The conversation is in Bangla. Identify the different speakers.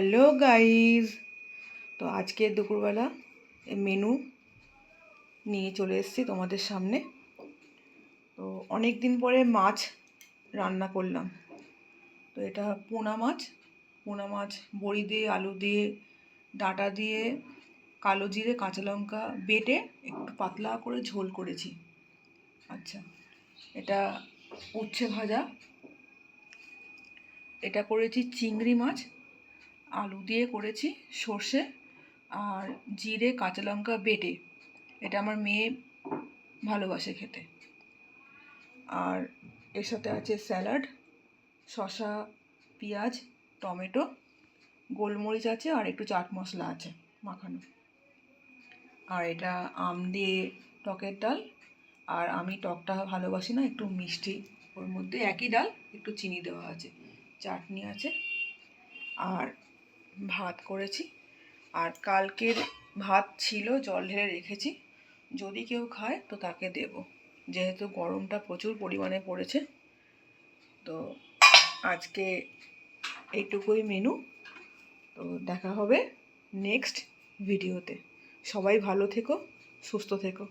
Speaker 1: হ্যালো গাইজ তো আজকে দুপুরবেলা মেনু নিয়ে চলে এসেছি তোমাদের সামনে। তো অনেক দিন পরে মাছ রান্না করলাম। তো এটা পোনা মাছ। পোনা মাছ বড়ি দিয়ে, আলু দিয়ে, ডাঁটা দিয়ে, কালো জিরে, কাঁচা লঙ্কা বেটে একটু পাতলা করে ঝোল করেছি। আচ্ছা এটা উচ্ছে ভাজা। এটা করেছি চিংড়ি মাছ। আলু দিয়ে করেছি সর্ষে আর জিরে, কাঁচা লঙ্কা, বেটে। এটা আমার মেয়ে ভালোবাসে খেতে। আর এর সাথে আছে স্যালাড, শসা, পেঁয়াজ, টমেটো, গোলমরিচ আছে আর একটু চাট মশলা আছে মাখানো। আর এটা আম দিয়ে টকের ডাল। আর আমি টকটা ভালোবাসি না, একটু মিষ্টি। ওর মধ্যে একই ডাল, একটু চিনি দেওয়া আছে, চাটনি আছে। আর ভাত করেছি। আর কালকের ভাত ছিল, জল ঢেলে রেখেছি। যদি কেউ খায়, তো তাকে দেব। যেহেতু গরমটা প্রচুর পরিমাণে পড়েছে, তো আজকে এইটুকুই মেনু। তো দেখা হবে নেক্সট ভিডিওতে। সবাই ভালো থেকো, সুস্থ থেকো।